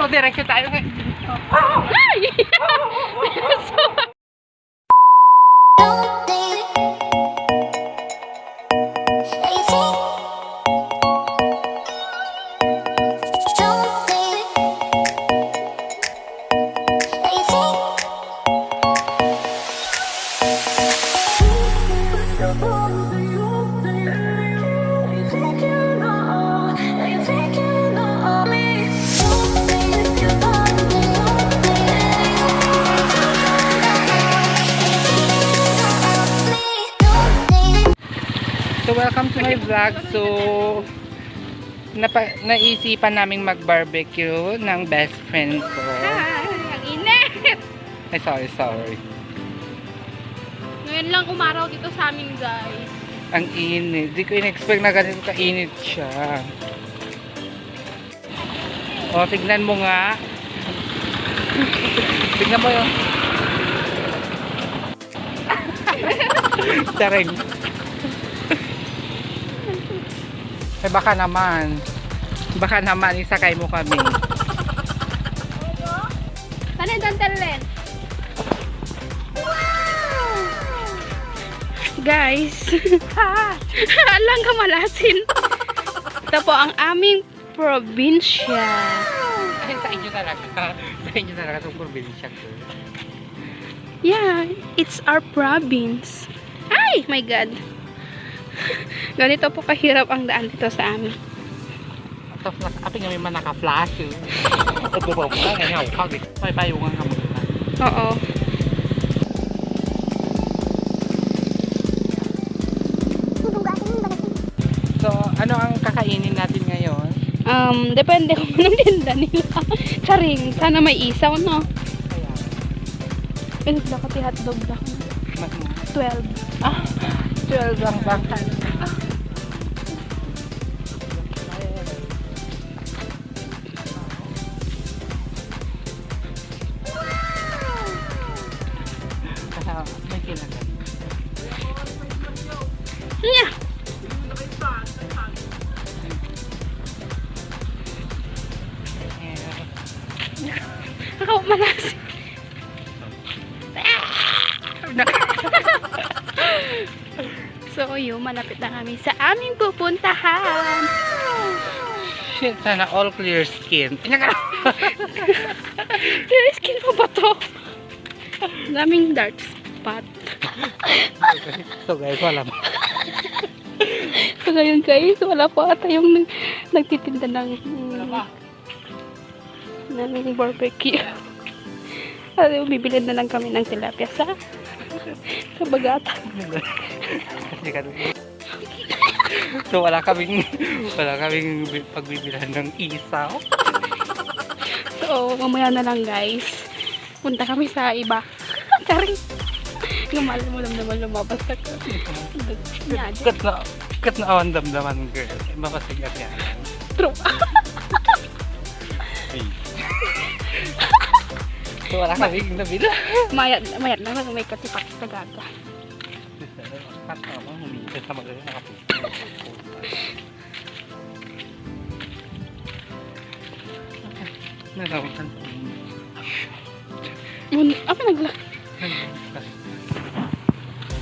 So, diretso tayo ngayon. Ay! My vlog. So, napa, naisipan naming mag-barbecue ng best friend ko. Ang init! Ay, sorry, sorry. Ngayon lang umaraw dito sa amin, guys. Ang init. Di ko in-expect na ganito kainit siya. O, tignan mo nga. tignan mo yun. Charing. Eh, baka naman. Baka naman, isakay mo kami. Ano yung talent? Guys, alang kamalasin. Ito po ang aming probinsya. Ay, sa inyo talaga. Sa inyo talaga itong probinsya ko. Yeah, it's our province. Ay, my God. Ganito po kahirap ang daan dito sa amin. Tapos nas ating kami man naka-flash. eh. Opo po, ngayon ako kag. May payungan ka muna. Oo. So, ano ang kakainin natin ngayon? Um, depende kung anong tinda nila. Charing, sana may isaw, no? Kaya, Pilit na kati hotdog na. mas 12. Ah, 12 lang ba? Kasama, may kinagat. Yeah. Ako, malasin. So, yun, malapit na kami sa aming pupuntahan. Shit, sana all clear skin. Pero skin mo ba to? Daming dark spot. so guys, wala mo. So, ngayon guys, wala pa ata yung nag nagtitinda ng ng barbecue. At bibili na lang kami ng tilapia sa sa bagata. So wala kaming wala kaming bi- pagbibilan ng isaw. So, mamaya na lang guys. Punta kami sa iba. Karing. Gumalan mo lang naman lumabas Nyadi. Kat na kat na awan damdaman girl. Mapasigat yan. True. So wala kaming nabila. Mayat, mayat naman may katipak sa gaga. Kat na ako humigas sa magaling nakapusta. Narawan Mun, ako nagla...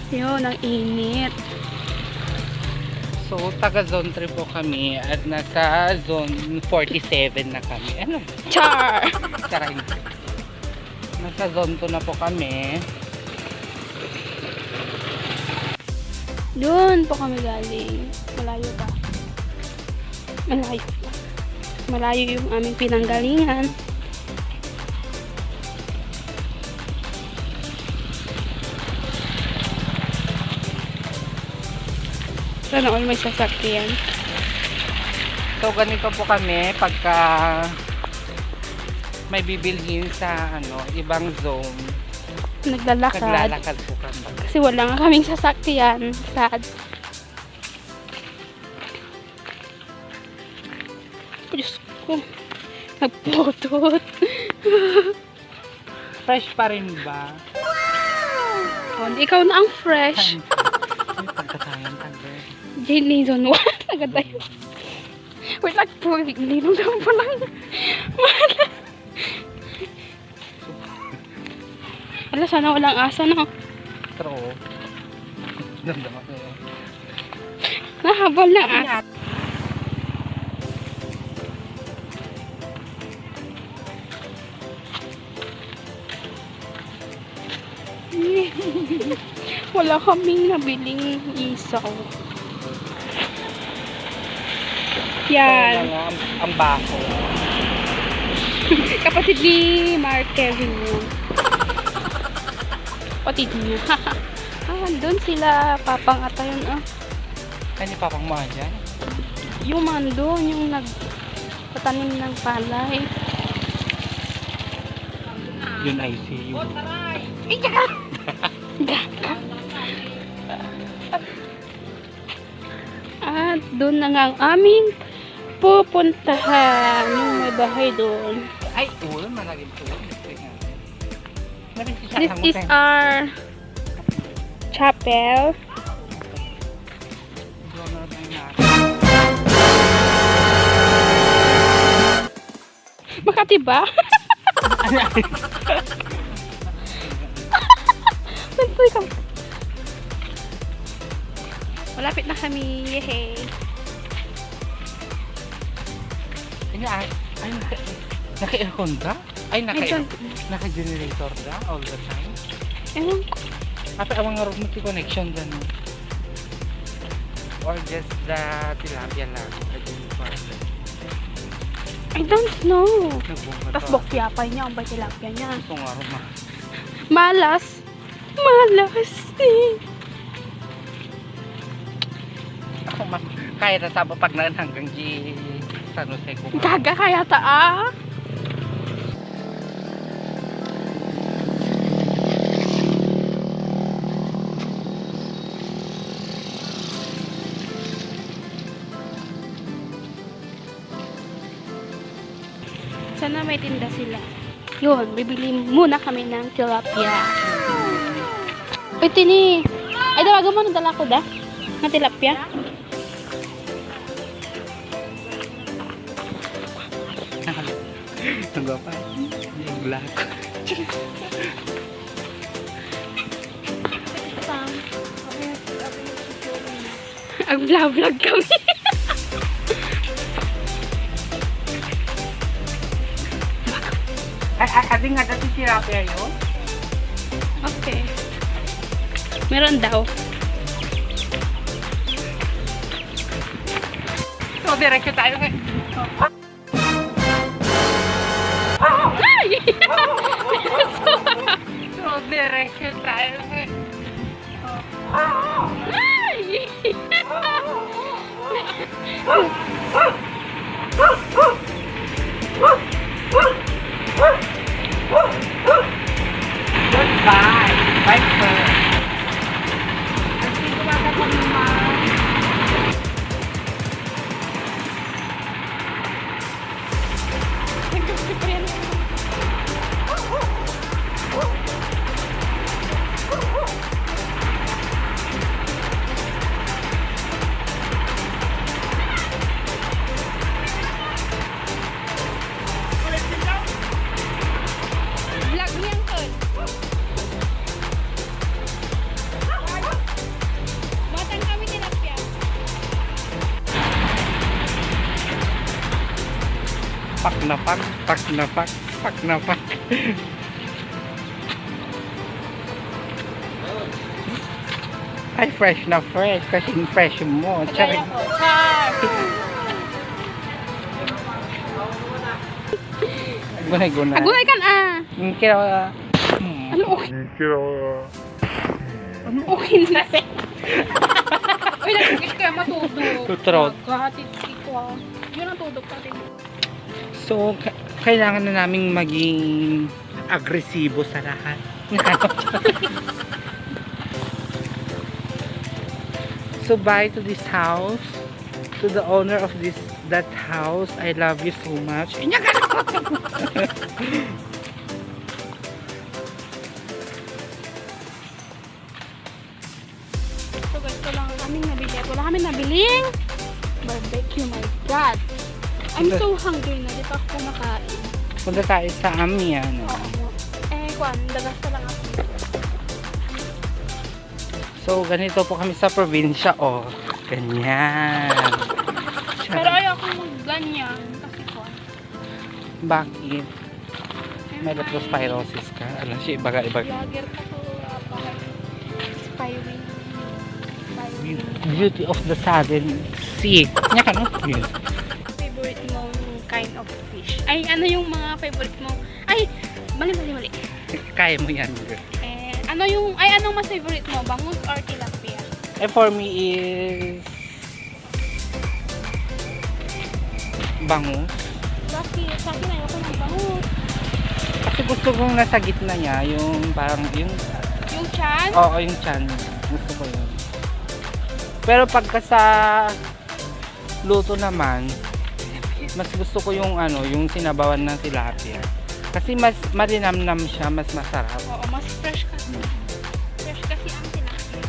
Yun, ang init. So, taga zone 3 po kami at nasa zone 47 na kami. Ano? Char! Hindi. Nasa zone 2 na po kami. Doon po kami galing. Malayo pa. Malayo pa. Malayo yung aming pinanggalingan. Sana all may sasakyan. So, ganito po kami pagka may bibilhin sa ano ibang zone. Naglalakad. Naglalakad po. Kasi wala nga kaming sasakyan. Sad. Diyos ko. Nagputot. fresh pa rin ba? Wow! Oh, ikaw na ang fresh. Pagkatayan ka, girl. Jenny, don't want. Nagatayo. Wait, nagpulit. Ninong lang po lang. Mahal. Wala, sana walang asa na. No? Pero, damdaman ko yun. Nahabol ng asa. Wala kaming nabiling isaw. Yan. Nga, ang, ang baho. Kapatid ni Mark Kevin yun. Kapatid niya. ah, doon sila. Papang ata yun ah. Yung papang mga dyan? Yung man doon, yung nagpatanim ng palay. Yun ay si yun. At doon na nga ang aming pupuntahan. Yung may bahay doon. Ay, ulan, managin ko. This is our chapel. Makati ba? Nantoy ka. Malapit na kami. Yehey. Ay, ay, ay, naka-aircon ka? Ay, naka, naka-generator ka all the time? Ewan ko. Apa ang mga remote connection dyan? Or just the tilapia lang? I don't know. I don't know. Tapos bokya pa niya ang tilapia niya. Gusto nga rin ma. Malas. Malas. Ako mas, kaya na tabo pag naan hanggang G San Jose ko. Gaga kaya ta ah. Sana may tinda sila. Yun, bibili muna kami ng tilapia. Uy, tini. Ay, dawagan mo ng dala ko da. Ng tilapia. Nagawa pa. Yung black. Ang vlog kami. Nga dati tilapia yun? Okay. Meron daw. So, diretso tayo eh. Ay! So, diretso tayo. Ay! na pak, pak na pak, pak na pak. Ay, fresh na fresh. Kasi fresh mo. Tsaka, Kaya ko. Char! gunay-gunay. Agulay kan ah! Yung kaya, hmm. Ano okay? Ano okay na? Uy, nagkikis kaya matudog. Tutrot. Magkahatid ko ah. Yun ang tudog natin. So, ka- kailangan na naming maging agresibo sa lahat. so, bye to this house. To the owner of this that house, I love you so much. So guys, ito lang ang aming nabili. Wala kami nabiling barbecue. My God! I'm so hungry na. Dito ako kumakain. Punta tayo sa Amihan. Oo. Eh, kwan, dagas ka lang ako. So, ganito po kami sa probinsya, oh. Ganyan. Pero ayoko mag ganyan. Kasi ko. Bakit? May leptospirosis ka? Alam siya, ibaga-ibaga. Ko to. Uh, bakit? Spywing. Beauty of the Southern Sea. Nya ka, no? Yun. Ay, ano yung mga favorite mo? Ay, mali, mali, mali. Kaya mo yan, girl. Eh, ano yung, ay, anong mas favorite mo? Bangus or tilapia? Eh, for me is... Bangus. Bakit? Sa akin ayoko ng bangus. Kasi gusto kong nasa gitna niya, yung parang, yung, Yung chan? oo, yung chan. Gusto ko yun. Pero pagka sa luto naman, mas gusto ko yung ano, yung sinabawan ng tilapia. Kasi mas malinamnam siya, mas masarap. Oo, mas fresh kasi. Fresh kasi ang tilapia.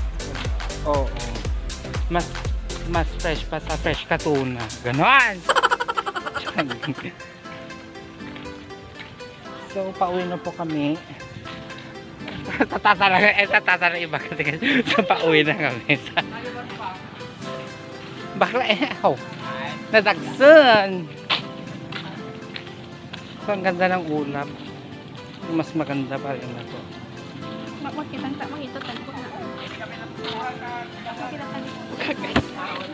Oo. Mas mas fresh pa sa fresh ka tuna. Ganon! so, pauwi na po kami. Tatata lang, eh, tatata lang iba kasi so, pauwi na kami. Sa... Bakla eh, aw. Nadagsan! So, ang ganda ng ulap. Mas maganda pa rin na to. Makmakitang ta, makita.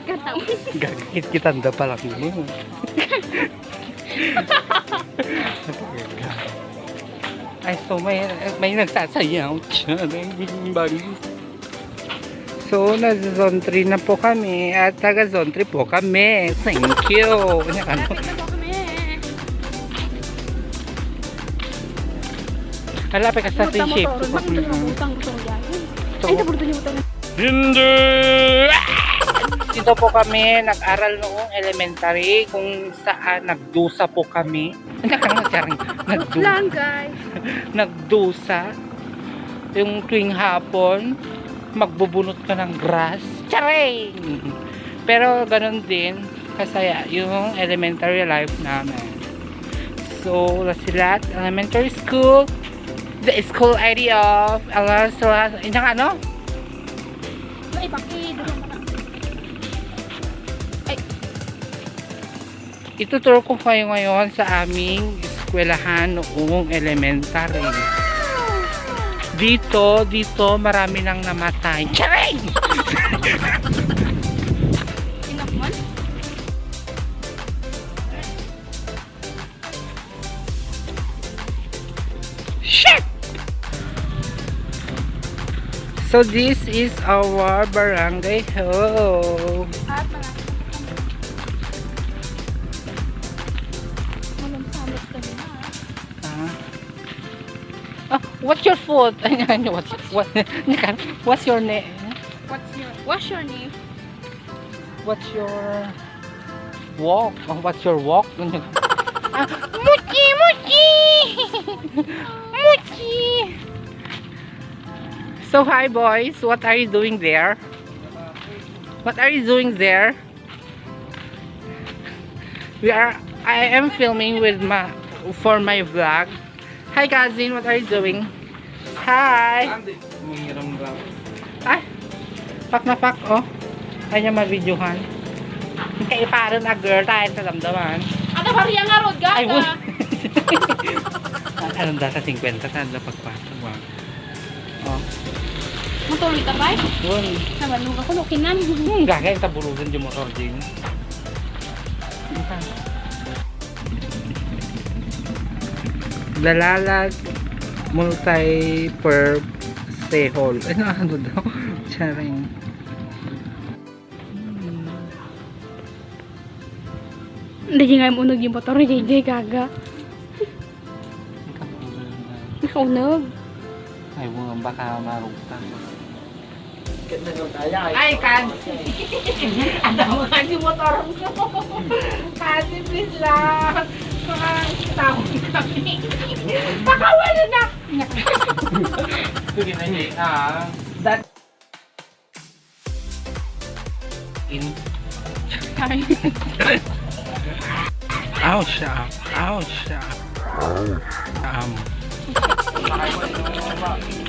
Gatam. Gagawin kitanda pa lang mo. Ay, so may, may nagsasayaw siya. Bagis. So, nasa zone 3 na po kami at taga zone 3 po kami. Thank you. Ano? Malapit na ka sa na yan. So, Ay, nabuto niyo butang. Hindi! Dito po kami nag-aral noong elementary kung saan nagdusa po kami. Nagdusa. Nagdusa yung tuwing hapon magbubunot ka ng grass charing pero ganun din kasaya yung elementary life namin so Lasilat Elementary School the school ID of Alasala yung ano? Ay, bakit? Doon naman ako. ituturo ko kayo ngayon sa aming eskwelahan noong elementary dito, dito marami nang namatay charing! Shit! So this is our barangay home. At malapit what's your food? what's what? what's your name? What's your, what's your name? What's your walk? Oh, what's your walk? ah, Muchi, Muchi, Muchi. So hi boys, what are you doing there? What are you doing there? We are. I am filming with my for my vlog. Hi cousin, what are you doing? Hi. Ay, pak na pak, oh. Ay niya ma-videohan. Kaya para na girl tayo sa damdaman. Ano ba riyan nga road, Ay, gata? wul. Anong data 50? Saan na pagpasok mo? Oh, Matuloy ka ba? yun. Namanong ako, lukinan. Hmm, gagawin tabulugan yung motor din. Dalalag multi-perp stay hall. Ano ano daw? Charing. Hmm. Hindi nga unog yung motor, JJ, gaga. Nakaunog. Ay, baka marugtang. Ay, kan! Ada mo nga yung motor ko. Kasi please lang. Baka tawag kami. Baka wala na. Sige na niya. Ah, that... In... Ouch, ah. Ouch, ah. Um...